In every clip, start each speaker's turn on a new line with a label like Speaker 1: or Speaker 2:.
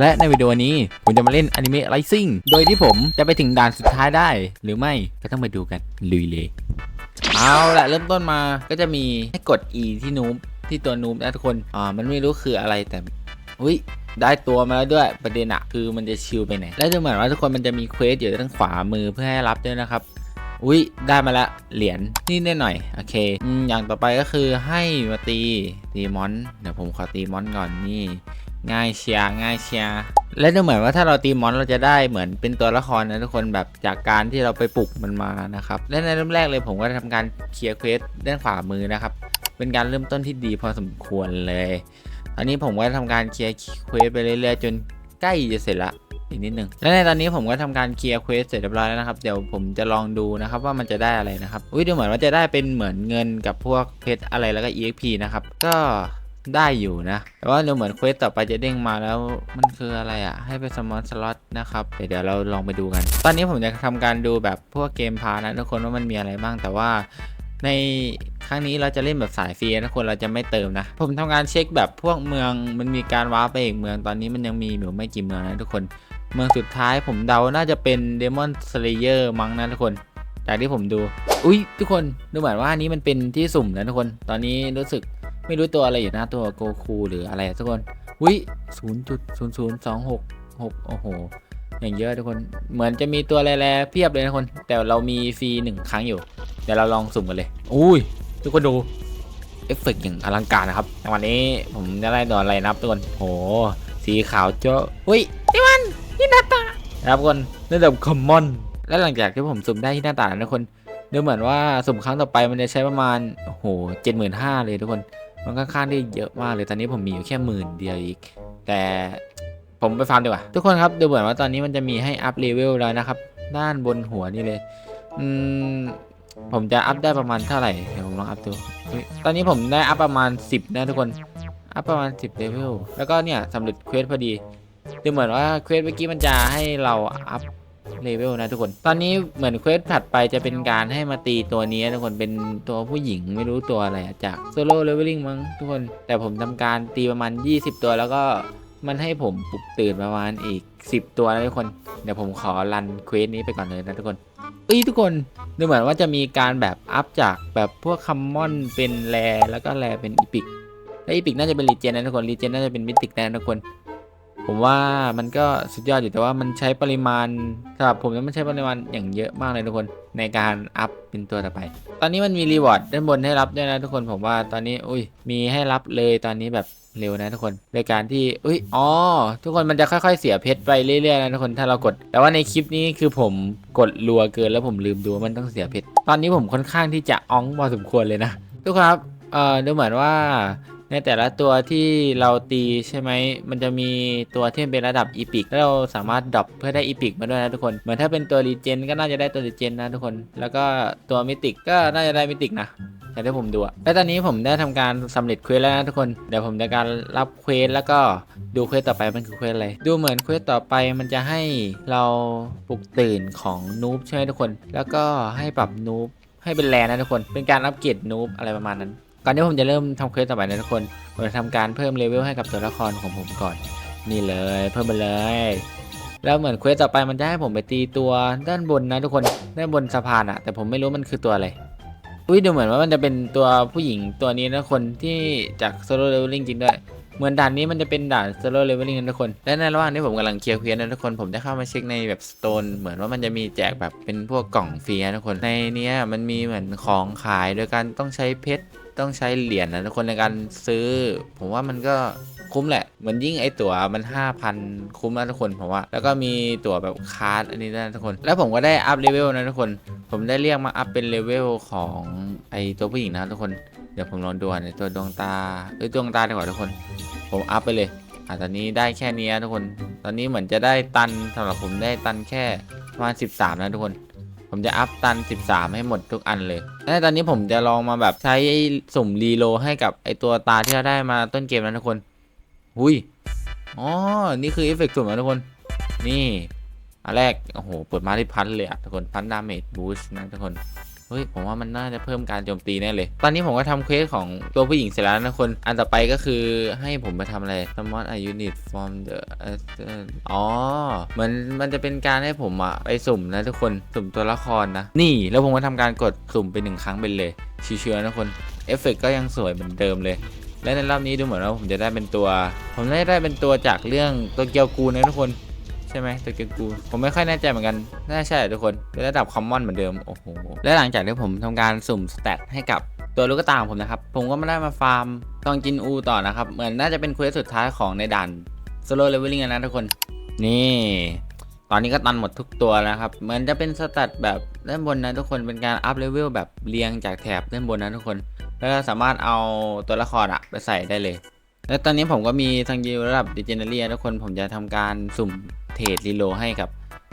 Speaker 1: และในวิดีโอนี้ผมจะมาเล่นอนิเมะไรซิ่งโดยที่ผมจะไปถึงด่านสุดท้ายได้ หรือไม่ก็ต้องไปดูกันลุยเลยเอาละเริ่มต้นมาก็จะมีให้กด E ที่นูบที่ตัวนูบนะทุกคนอ่ามันไม่รู้คืออะไรแต่อุ้ยได้ตัวมาแล้วด้วยประเด็นอะคือมันจะชิลไปไหน และดูเหมือนว่าทุกคนมันจะมีเควสอยู่ทางขวามือเพื่อให้รับด้วยนะครับอุ้ยได้มาละเหรียญนี่นิดหน่อยโอเคอืมอย่างต่อไปก็คือให้มาตีตีมอนเดี๋ยวผมขอตีมอนก่อนนี่ ง่ายเชียร์ง่ายเชียร์และดูเหมือนว่าถ้าเราตีมอนเราจะได้เหมือนเป็นตัวละครนะทุกคนแบบจากการที่เราไปปลุกมันมานะครับและในเริ่มแรกเลยผมก็ทำการเคลียร์เควสด้านขวามือนะครับ เป็นการเริ่มต้นที่ดีพอสมควรเลยตอนนี้ผมก็ทำการเคลียร์เควสไปเรื่อยๆจนใกล้จะเสร็จละอีกนิดนึงและในตอนนี้ผมก็ทำการเคลียร์เควสเสร็จเรียบร้อยแล้วนะครับ เดี๋ยวผมจะลองดูนะครับว่ามันจะได้อะไรนะครับ อุ้ยดูเหมือนว่าจะได้เป็นเหมือนเงินกับพวกเพชรอะไรแล้วก็ EXP นะครับ ก็ ได้อยู่นะ แต่ว่าดูเหมือนเควสต่อไปจะเด้งมาแล้วมันคืออะไรอะ่ะ ให้ไปสมอนสล็อตนะครับ เดี๋ยวเราลองไปดูกัน ตอนนี้ผมจะทำการดูแบบพวกเกมพานะทุกคนว่ามันมีอะไรบ้างแต่ว่าในครั้งนี้เราจะเล่นแบบสายฟรีนะทุกคนเราจะไม่เติมนะ ผมทำการเช็คแบบพวกเมืองมันมีการว้าไปอีกเมืองตอนนี้มันยังมีอยู่ไม่กี่เมืองนะทุกคน เมืองสุดท้ายผมเดาน่าจะเป็น Demon Slayer มั้งนะทุกคนจากที่ผมดู อุ้ยทุกคนดูเหมือนว่าอันนี้มันเป็นที่สุ่มนะทุกคน ตอนนี้รู้สึก ไม่รู้ตัวอะไรอยู่นะตัวโกคูหรืออะไรทุกคนอุ้ยศูนย์จุดศูนย์ศูนย์สองหกหกโอ้โห อย่างเยอะทุกคน เหมือนจะมีตัวแร่ๆเพียบเลยนะทุกคน แต่เรามีฟรีหนึ่งครั้งอยู่ เดี๋ยวเราลองสุ่มกันเลย อุ้ย ทุกคนดู เอฟเฟกต์อย่างอลังการนะครับ วันนี้ผมจะได้ดอนอะไรนับทุกคนโห สีขาวเจ้าอุ้ยนี่มันนี่หน้าตานะครับทุกคนระดับคอมมอน และหลังจากที่ผมสุ่มได้ที่หน้าตาแล้วทุกคนดูเหมือนว่าสุ่มครั้งต่อไปมันจะใช้ประมาณโอ้โหเจ็ดหมื่นห้าเลยทุกคน มันค่อนข้างที่เยอะมากเลยตอนนี้ผมมีอยู่แค่หมื่นเดียวอีก แต่ผมไปฟาร์มดีกว่า ทุกคนครับดูเหมือนว่าตอนนี้มันจะมีให้อัพเลเวลแล้วนะครับ ด้านบนหัวนี่เลย อืมผมจะอัพได้ประมาณเท่าไหร่เดี๋ยวผมลองอัพดู ตอนนี้ผมได้อัพประมาณ 10 นะทุกคน อัพประมาณ 10เลเวลแล้วก็เนี่ยสำเร็จเควสพอดีดูเหมือนว่าเควสเมื่อกี้มันจะให้เราอัพ เลเวลนะทุกคน ตอนนี้เหมือนเควสถัดไปจะเป็นการให้มาตีตัวนี้ทุกคนเป็นตัวผู้หญิงไม่รู้ตัวอะไรจากโซโล่เลเวลลิ่งมั้งทุกคน แต่ผมทำการตีประมาณ 20 ตัวแล้วก็มันให้ผมปลุกตื่นประมาณอีก 10 ตัวนะทุกคน เดี๋ยวผมขอรันเควสนี้ไปก่อนเลยนะทุกคนเอ้ยทุกคนดูเหมือนว่าจะมีการแบบอัพจากแบบพวกคัมมอนเป็นแรแล้วก็แรเป็นอีพิกและอีพิกน่าจะเป็นรีเจนนะทุกคนรีเจนน่าจะเป็นมิติกแน่ทุกคน ผมว่ามันก็สุดยอดอยู่แต่ว่ามันใช้ปริมาณสำหรับผมแล้วมันใช้ปริมาณอย่างเยอะมากเลยทุกคนในการอัพเป็นตัวต่อไป ตอนนี้มันมีรีวอร์ดด้านบนให้รับด้วยนะทุกคนผมว่าตอนนี้อุ้ยมีให้รับเลยตอนนี้แบบเร็วนะทุกคนโดยการที่อุ้ยอ๋อทุกคนมันจะค่อยๆเสียเพชรไปเรื่อยๆนะทุกคนถ้าเรากด แต่ว่าในคลิปนี้คือผมกดรัวเกินแล้วผมลืมดูว่ามันต้องเสียเพชรตอนนี้ผมค่อนข้างที่จะอ้องพอสมควรเลยนะ ทุกคนครับเอ่อดูเหมือนว่า ในแต่ละตัวที่เราตีใช่ไหม มันจะมีตัวที่เป็นระดับอีพิกแล้วเราสามารถดรอปเพื่อได้อีพิกมาด้วยนะทุกคน เหมือนถ้าเป็นตัวรีเจนก็น่าจะได้ตัวรีเจนนะทุกคน แล้วก็ตัวมิติกก็น่าจะได้มิติกนะแต่ที่ผมดูอะและตอนนี้ผมได้ทำการสำเร็จเควสแล้วนะทุกคน เดี๋ยวผมจะการรับเควสแล้วก็ดูเควสต่อไปมันคือเควสอะไร ดูเหมือนเควสต่อไปมันจะให้เราปลุกตื่นของนูบใช่ไหมทุกคน แล้วก็ให้ปรับนูบให้เป็นแรนะทุกคน เป็นการอัปเกรดนูบอะไรประมาณนั้น ก่อนที่ผมจะเริ่มทำเควสต่อไปนะทุกคนผมจะทำการเพิ่มเลเวลให้กับตัวละครของผมก่อน นี่เลยเพิ่มไปเลย แล้วเหมือนเควสต่อไปมันจะให้ผมไปตีตัวด้านบนนะทุกคนด้านบนสะพานอะแต่ผมไม่รู้มันคือตัวอะไรอุ้ยดูเหมือนว่ามันจะเป็นตัวผู้หญิงตัวนี้นะคนที่จากโซโล่เลเวลลิ่งจริงด้วยเหมือนด่านนี้มันจะเป็นด่านโซโล่เลเวลลิ่งนะทุกคน และในระหว่างที่ผมกำลังเคลียร์เควสนะทุกคน ผมได้เข้ามาเช็คในแบบสโตนเหมือนว่ามันจะมีแจกแบบเป็นพวกกล่องฟรีนะทุกคน ในนี้มันมีเหมือนของขายโดยการต้องใช้เพชร ต้องใช้เหรียญนะทุกคนในการซื้อ ผมว่ามันก็คุ้มแหละ เหมือนยิ่งไอตั๋วมัน 5,000 คุ้มนะทุกคนผมว่า แล้วก็มีตั๋วแบบคาร์ดอันนี้ด้วยนะทุกคน แล้วผมก็ได้อัพเลเวลนะทุกคน ผมได้เรียกมาอัพเป็นเลเวลของไอตัวผู้หญิงนะทุกคน เดี๋ยวผมลองดูในตัวดวงตาเอ้ยดวงตาดีกว่าทุกคน ผมอัพไปเลยอะตอนนี้ได้แค่นี้นะทุกคน ตอนนี้เหมือนจะได้ตันสำหรับผมได้ตันแค่ประมาณ13 นะทุกคน ผมจะอัพตัน 13 ให้หมดทุกอันเลยและตอนนี้ผมจะลองมาแบบใช้สุ่มรีโลให้กับไอตัวตาที่เราได้มาต้นเกมนะทุกคนหุยอ๋อ นี่คือเอฟเฟกต์สุ่มนะทุกคน นี่ อันแรก โอ้โห เปิดมาที่พันเลยอะทุกคน พันดาเมจบูสต์นะทุกคน เฮ้ยผมว่ามันน่าจะเพิ่มการโจมตีแน่เลย ตอนนี้ผมก็ทำเควสของตัวผู้หญิงเสร็จแล้วนะคนอันต่อไปก็คือให้ผมไปทำอะไร summon a unit from the อ๋อเหมือนมันจะเป็นการให้ผมอะไปสุ่มนะทุกคนสุ่มตัวละครนะ นี่แล้วผมก็ทำการกดสุ่มไปหนึ่งครั้งเป็นเลยชิวๆนะคนเอฟเฟกต์ก็ยังสวยเหมือนเดิมเลยและในรอบนี้ดูเหมือนว่าผมจะได้เป็นตัว ผมได้ได้เป็นตัวจากเรื่องตัวเกียวกูนะทุกคน ช่ไหมตัวเกียวกูผมไม่ค่อยแน่ใจเหมือนกัน น่าใช่ทุกคนเป็นระดับคอมมอนเหมือนเดิม โอ้โห และหลังจากที่ผมทำการสุ่มสแตทให้กับตัวลูกตาของผมนะครับ ผมก็ไม่ได้มาฟาร์มตองจินอูต่อนะครับ เหมือนน่าจะเป็นเควสสุดท้ายของในด่านโซโล่เลเวลลิ่งนะทุกคน นี่ ตอนนี้ก็ตันหมดทุกตัวแล้วครับ เหมือนจะเป็นสแตทแบบด้านบนนะทุกคน เป็นการอัพเลเวลแบบเรียงจากแถบด้านบนนะทุกคน แล้วก็สามารถเอาตัวละครอะไปใส่ได้เลย แล้วตอนนี้ผมก็มีทางยิวระดับดิจเนเรียทุกคน ผมจะทำการสุ่ม เทรดรีโลให้กับ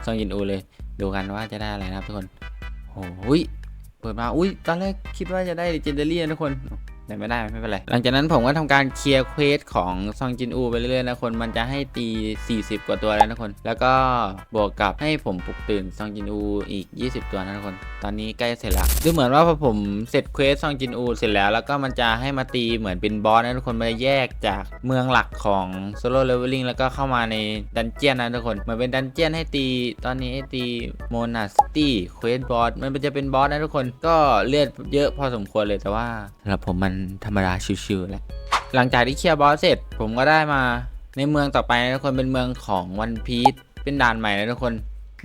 Speaker 1: ซองยินอูเลย ดูกันว่าจะได้อะไรนะครับทุกคนโอ้ยเปิดมา อุ้ยตอนแรกคิดว่าจะได้เจนเดอรี่นะทุกคน แต่ไม่ได้ไม่เป็นไร หลังจากนั้นผมก็ทำการเคลียร์เควสของซองจินอูไปเรื่อยๆนะคน มันจะให้ตี 40 กว่าตัวแล้วนะคน แล้วก็บวกกับให้ผมปลุกตื่นซองจินอูอีก 20 ตัวนะทุกคน ตอนนี้ใกล้เสร็จแล้วดูเหมือนว่าพอผมเสร็จเควสซองจินอูเสร็จแล้ว แล้วก็มันจะให้มาตีเหมือนเป็นบอสนะทุกคนมันจะแยกจากเมืองหลักของโซโล่เลเวลลิ่งแล้วก็เข้ามาในดันเจียนนะทุกคนเหมือนเป็นดันเจียนให้ตี ตอนนี้ให้ตีโมนาสตี้เควสบอสมันจะเป็นบอสนะทุกคนก็เลือดเยอะพอสมควรเลยแต่ว่าสำหรับผมมันธรรมดาชิวๆแหละหลังจากที่เคลียร์บอสเสร็จ ผมก็ได้มาในเมืองต่อไปนะทุกคนเป็นเมืองของวันพีชเป็นด่านใหม่นะทุกคน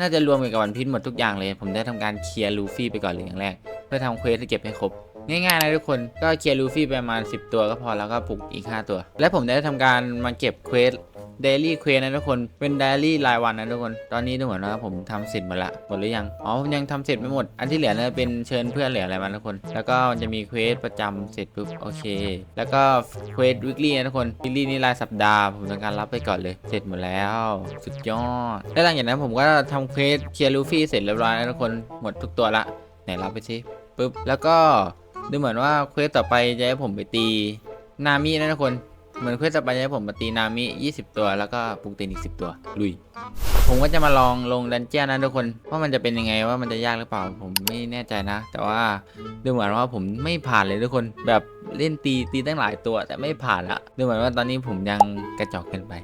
Speaker 1: น่าจะรวมกันกับวันพีชหมดทุกอย่างเลย ผมได้ทำการเคลียร์ลูฟี่ไปก่อนเลยอย่างแรก เพื่อทำเควสเก็บให้ครบ ง่ายๆนะทุกคนก็เคลียร์ลูฟี่ไปประมาณ 10 ตัวก็พอแล้วก็ปลุกอีก 5 ตัว และผมได้ทำการมาเก็บเควส เดลี่เควนะทุกคนเป็นเดลี่รายวันนะทุกคน ตอนนี้ดูเหมือนว่าผมทำเสร็จหมดละหมดหรือยังอ๋อผมยังทำเสร็จไม่หมด อันที่เหลือเนี่ยเป็นเชิญเพื่อนเหลืออะไรมาทุกคน แล้วก็จะมีเควสประจำเสร็จปุ๊บโอเค แล้วก็เควสวิกลี่นะทุกคนวิกลี่นี่รายสัปดาห์ผมทำการรับไปก่อนเลย เสร็จหมดแล้ว สุดยอดและหลังจากนั้นผมก็ทำเควสเคลียร์ลูฟี่เสร็จเรียบร้อยแล้วทุกคนหมดทุกตัวละไหนรับไปสิปุ๊บแล้วก็ดูเหมือนว่าเควสต่อไปจะให้ผมไปตีนามินะทุกคน เหมือนเควสต่อไปจะให้ผมมาตีนามิ 20 ตัวแล้วก็ปุกตีนอีก 10 ตัว ลุย ผมก็จะมาลองลงดันเจียนนะทุกคน ว่ามันจะเป็นยังไงว่ามันจะยากหรือเปล่า ผมไม่แน่ใจนะ แต่ว่าดูเหมือนว่าผมไม่ผ่านเลยทุกคน แบบเล่นตีตีตั้งหลายตัว แต่ไม่ผ่านละดูเหมือนว่าตอนนี้ผมยังกระจอกเกินไป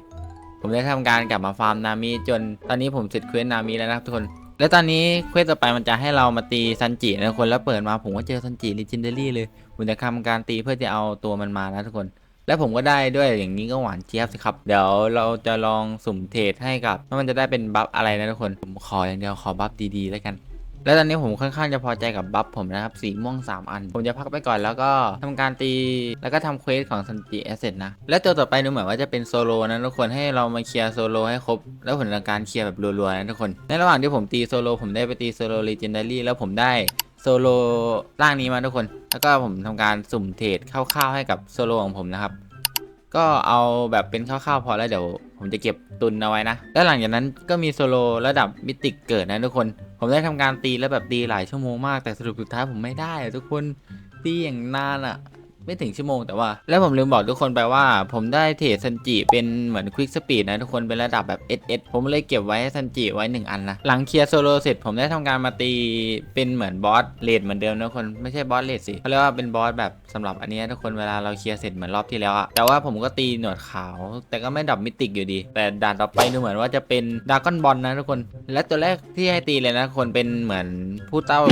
Speaker 1: ผมได้ทำการกลับมาฟาร์มนามิจนตอนนี้ผมเสร็จเควสนามิแล้วนะทุกคนและตอนนี้เควสต่อไปมันจะให้เรามาตีซันจินะทุกคนแล้วเปิดมาผมก็เจอซันจิลิจินเดอรี่เลยผมจะทำการตีเพื่อจะเอาตัวมันมานะทุกคน และผมก็ได้ด้วยอย่างนี้ก็หวานเจี๊ยบสิครับ เดี๋ยวเราจะลองสุ่มเทรดให้กับว่ามันจะได้เป็นบัฟอะไรนะทุกคน ผมขออย่างเดียวขอบัฟดีๆแล้วกัน และตอนนี้ผมค่อนข้างจะพอใจกับบัฟผมนะครับ สีม่วง 3 อัน ผมจะพักไปก่อนแล้วก็ทำการตีแล้วก็ทำเควสของซันจิแอสเซทนะ และตัวต่อไปดูเหมือนว่าจะเป็นโซโลนะทุกคนให้เรามาเคลียร์โซโลให้ครบ แล้วผลการเคลียร์แบบรัวๆนะทุกคน ในระหว่างที่ผมตีโซโลผมได้ไปตีโซโลเลเจนดารี่แล้วผมได้โซโลร่างนี้มาทุกคน แล้วก็ผมทำการสุ่มเทรดคร่าวๆให้กับโซโลของผมนะครับก็เอาแบบเป็นคร่าวๆพอแล้วเดี๋ยวผมจะเก็บตุนเอาไว้นะ แล้วหลังจากนั้นก็มีโซโลระดับมิติกเกิดนะทุกคน ผมได้ทำการตีแล้วแบบตีหลายชั่วโมงมากแต่สรุปสุดท้ายผมไม่ได้อะทุกคนตีอย่างนานอะ ไม่ถึงชั่วโมงแต่ว่า แล้วผมลืมบอกทุกคนไปว่า ผมได้เทรดซันจิเป็นเหมือนควิกสปีดนะทุกคนเป็นระดับแบบ SS ผมเลยเก็บไว้ให้ซันจิไว้ 1 อันนะ หลังเคลียร์โซโลเสร็จผมได้ทำการมาตีเป็นเหมือนบอสเลดเหมือนเดิมนะทุกคนไม่ใช่บอสเลดสิเขาเรียกว่าเป็นบอสแบบสำหรับอันนี้ทุกคนเวลาเราเคลียร์เสร็จเหมือนรอบที่แล้วอะแต่ว่าผมก็ตีหนวดขาว แต่ก็ไม่ดับมิติกอยู่ดี แต่ด่านต่อไปดูเหมือนว่าจะเป็นดากอนบอลนะทุกคน และตัวแรกที่ให้ตีเลยนะทุกคนเป็นเหมือนผู้เต้า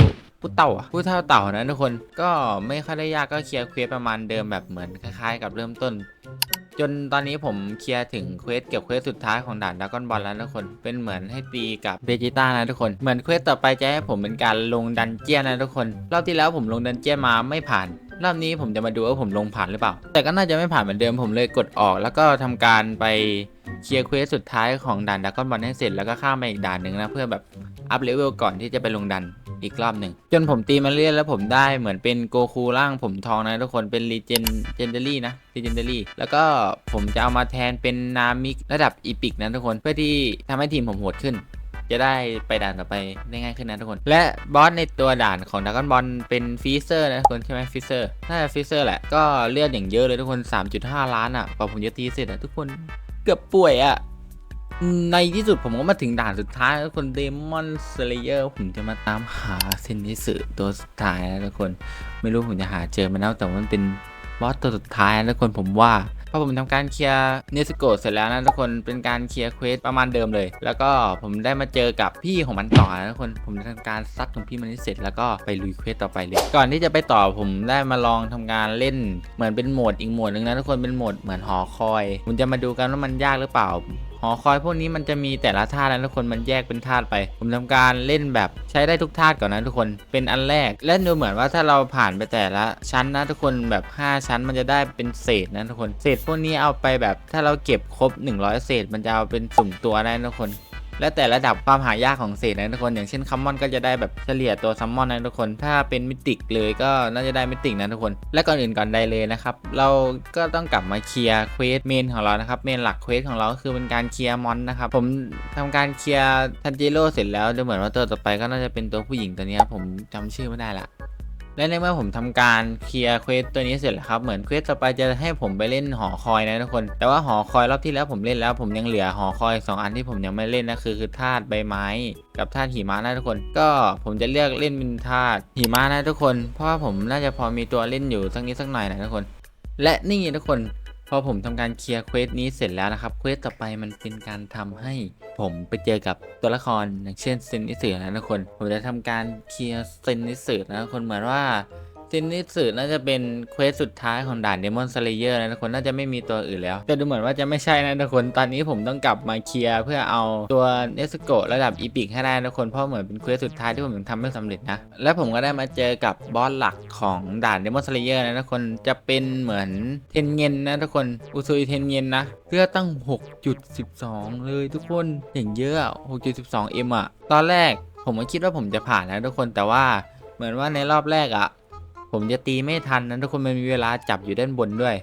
Speaker 1: ผู้เต่าอะผู้เท่าเต่านะทุกคนก็ไม่ค่อยได้ยากก็เคลียร์เควสประมาณเดิมแบบเหมือนคล้าย ๆ กับเริ่มต้น จนตอนนี้ผมเคลียร์ถึงเควสเกี่ยวเควสสุดท้ายของด่านดากอนบอลแล้วทุกคนเป็นเหมือนให้ตีกับเบจิต้านะทุกคนเหมือนเควสต่อไปจะให้ผมเป็นการลงดันเจียนนะทุกคนรอบที่แล้วผมลงดันเจียนมาไม่ผ่านรอบนี้ผมจะมาดูว่าผมลงผ่านหรือเปล่า แต่ก็น่าจะไม่ผ่านเหมือนเดิมผมเลยกดออก แล้วก็ทำการไปเคลียร์เควสสุดท้ายของด่านดากอนบอลให้เสร็จแล้วก็ข้ามไปอีกด่านหนึ่งนะเพื่อแบบอัพเลเวลก่อนที่จะไปลงดัน อีกรอบหนึ่ง จนผมตีมาเรื่อยแล้วผมได้เหมือนเป็นโกคูร่างผมทองนะทุกคนเป็นรีเจนเจนเดอรี่นะรีเจนเดอรี่แล้วก็ผมจะเอามาแทนเป็นนามิกระดับอีพิกนะทุกคนเพื่อที่ทำให้ทีมผมโหดขึ้นจะได้ไปด่านต่อไปได้ง่ายขึ้นนะทุกคน และบอสในตัวด่านของดากอนบอลเป็นฟีเซอร์นะทุกคนใช่ไหมฟีเซอร์น่าจะฟีเซอร์แหละก็เลือดอย่างเยอะเลยทุกคน 3.5 ล้านอะกว่าผมจะตีเสร็จอะทุกคนเกือบป่วยอะ ในที่สุดผมก็มาถึงด่านสุดท้ายแล้วคนเดมอนสเลเยอร์ผมจะมาตามหาเซนนิสึตัวสุดท้ายนะทุกคนไม่รู้ผมจะหาเจอมันแล้วแต่ว่ามันเป็นบอสตัวสุดท้ายนะทุกคนผมว่าพอผมทำการเคลียร์เนสโกะเสร็จแล้วนะทุกคนเป็นการเคลียร์เควสประมาณเดิมเลย แล้วก็ผมได้มาเจอกับพี่ของมันต่อนะทุกคนผมจะทำการซัดของพี่มันให้เสร็จแล้วก็ไปลุยเควสต่อไปเลยก่อนที่จะไปต่อผมได้มาลองทำการเล่นเหมือนเป็นโหมดอีกโหมดหนึ่งนะทุกคนเป็นโหมดเหมือนหอคอยผมจะมาดูกันว่ามันยากหรือเปล่า อคอยพวกนี้มันจะมีแต่ละธาตุนะทุกคนมันแยกเป็นธาตุไป ผมทำการเล่นแบบใช้ได้ทุกธาตุก่อนนะทุกคนเป็นอันแรกเล่นดูเหมือนว่าถ้าเราผ่านไปแต่ละชั้นนะทุกคนแบบ 5 ชั้นมันจะได้เป็นเศษนะทุกคน เศษพวกนี้เอาไปแบบถ้าเราเก็บครบ 100 เศษ มันจะเอาเป็นสุ่มตัวได้นะทุกคน และแต่ระดับความหายากของเศษนะทุกคน อย่างเช่นคัมมอนก็จะได้แบบเฉลี่ยตัวซัมมอนนะทุกคน ถ้าเป็นมิติกเลยก็น่าจะได้มิติกนะทุกคน และก่อนอื่นก่อนใดเลยนะครับ เราก็ต้องกลับมาเคลียร์เควสเมนของเรานะครับ เมนหลักเควสของเราคือเป็นการเคลียร์มอนนะครับ ผมทำการเคลียร์ทันจิโร่เสร็จแล้วดูเหมือนว่าตัวต่อไปก็น่าจะเป็นตัวผู้หญิงตัวนี้ผมจำชื่อไม่ได้ละ และในเมื่อผมทำการเคลียร์เควสตัวนี้เสร็จแล้วครับ เหมือนเควสต่อไปจะให้ผมไปเล่นหอคอยนะทุกคน แต่ว่าหอคอยรอบที่แล้วผมเล่นแล้ว ผมยังเหลือหอคอยสองอันที่ผมยังไม่เล่นนะคือคือธาตุใบไม้ กับธาตุหิมะนะทุกคน ก็ผมจะเลือกเล่นเป็นธาตุหิมะนะทุกคน เพราะว่าผมน่าจะพอมีตัวเล่นอยู่สักนิดสักหน่อยนะทุกคน และนี่ทุกคน พอผมทำการเคลียร์เควสนี้เสร็จแล้วนะครับเควสต่อไปมันเป็นการทำให้ผมไปเจอกับตัวละครอย่างเช่นเซนนิสึนะทุกคน ผมจะทำการเคลียร์เซนนิสึนะทุกคนเหมือนว่า ซนนิสึน่าจะเป็นเควสสุดท้ายของด่านเดมอนสเลเยอร์นะทุกคนน่าจะไม่มีตัวอื่นแล้ว แต่ดูเหมือนว่าจะไม่ใช่นะทุกคนตอนนี้ผมต้องกลับมาเคลียร์เพื่อเอาตัวเนสโกะระดับอีพิกให้ได้นะทุกคนเพราะเหมือนเป็นเควสสุดท้ายที่ผมยังทำไม่สำเร็จนะ และผมก็ได้มาเจอกับบอสหลักของด่านเดมอนสเลเยอร์นะทุกคนจะเป็นเหมือนเทนเงินนะทุกคนอุซุยเทนเงินนะเลือดตั้ง 6.12 เลยทุกคนอย่างเยอะอะ6.12เอ็มอะตอนแรกผมก็คิดว่าผมจะผ่านนะทุกคนแต่ว่าเหมือนว่าในรอบแรกอะ ผมจะตีไม่ทันนะทุกคนมันมีเวลาจับอยู่ด้านบนด้วย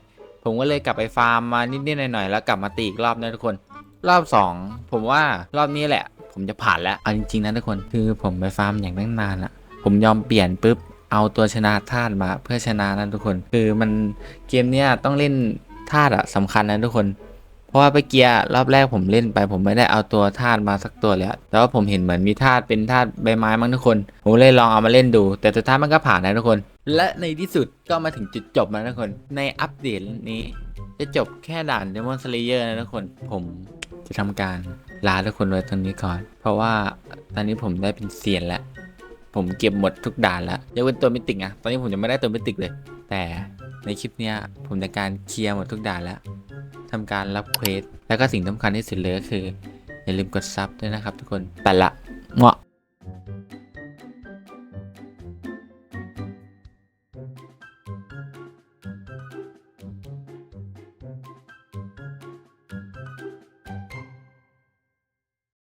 Speaker 1: ผมก็เลยกลับไปฟาร์มมานิดๆหน่อยๆแล้วกลับมาตีอีกรอบนะทุกคน รอบ 2 ผมว่ารอบนี้แหละ ผมจะผ่านแล้วเอาจริงๆนะทุกคนคือผมไปฟาร์มอย่างตั้งนานละผมยอมเปลี่ยนปุ๊บเอาตัวชนะธาตุมาเพื่อชนะนะทุกคน คือมันเกมเนี้ยต้องเล่นธาตุอะสำคัญนะทุกคน เพราะว่าไปเกียร์รอบแรกผมเล่นไป ผมไม่ได้เอาตัวธาตุมาสักตัวเลยแต่ว่าผมเห็นเหมือนมีธาตุเป็นธาตุใบไม้มั้งทุกคน ผมเลยลองเอามาเล่นดู แต่สุดท้ายมันก็ผ่านนะทุกคน และในที่สุดก็มาถึงจุดจบแล้วนะทุกคน ในอัปเดตนี้ จะจบแค่ด่าน Demon Slayer นะทุกคน ผมจะทำการลาทุกคนไว้ตรงนี้ก่อน เพราะว่าตอนนี้ผมได้เป็นเซียนแล้วผมเก็บหมดทุกด่านแล้วยกเว้นตัวมิติกอะตอนนี้ผมยังไม่ได้ตัวมิติกเลย แต่ในคลิปเนี้ยผมจะการเคลียร์หมดทุกด่านแล้ว ทำการรับเควสแล้วก็สิ่งสำคัญที่สุดเลยก็คือ อย่าลืมกดซับด้วยนะครับทุกคนไปละเงาะ